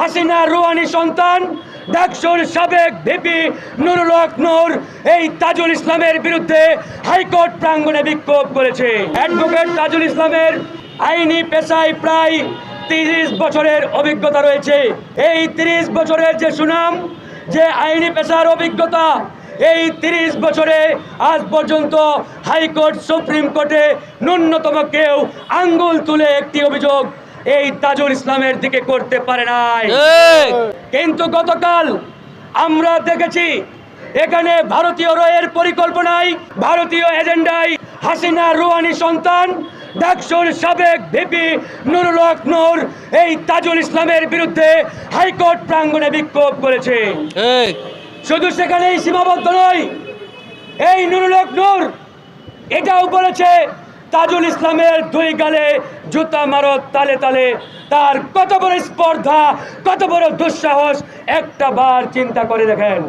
Hasina Rouhani সন্তান ডাকসুর সাবেক ভিপি নুরুল হক নূর এই তাজুল ইসলামের বিরুদ্ধে হাইকোর্ট প্রাঙ্গণে বিক্ষোভ করেছে। অ্যাডভোকেট তাজুল ইসলামের আইনি পেশায় প্রায় তিরিশ বছরের অভিজ্ঞতা রয়েছে। এই তিরিশ বছরের যে সুনাম, যে আইনি পেশার অভিজ্ঞতা, এই তিরিশ বছরে আজ পর্যন্ত হাইকোর্ট সুপ্রিম কোর্টে ন্যূনতম কেউ আঙ্গুল তুলে একটি অভিযোগ এই তাজুল ইসলামের দিকে করতে পারে নাই। কিন্তু গতকাল আমরা দেখেছি এখানে ভারতীয় রয়ের পরিকল্পনায় ভারতীয় এজেন্ডায় হাসিনা রুহানি সন্তান ডাকসুর সাবেক ভিপি নুরুল হক নূর এই তাজুল ইসলামের বিরুদ্ধে হাইকোর্ট প্রাঙ্গণে বিক্ষোভ করেছে। শুধু সেখানেই সীমাবদ্ধ নয় এই নুরুল হক নূর এটাও বলেছে তাজুল ইসলামের দুই গালে জুতা মারত তালে তালে। তার কত বড় স্পর্ধা, কত বড় দুঃসাহস, একটা বার চিন্তা করে দেখেন।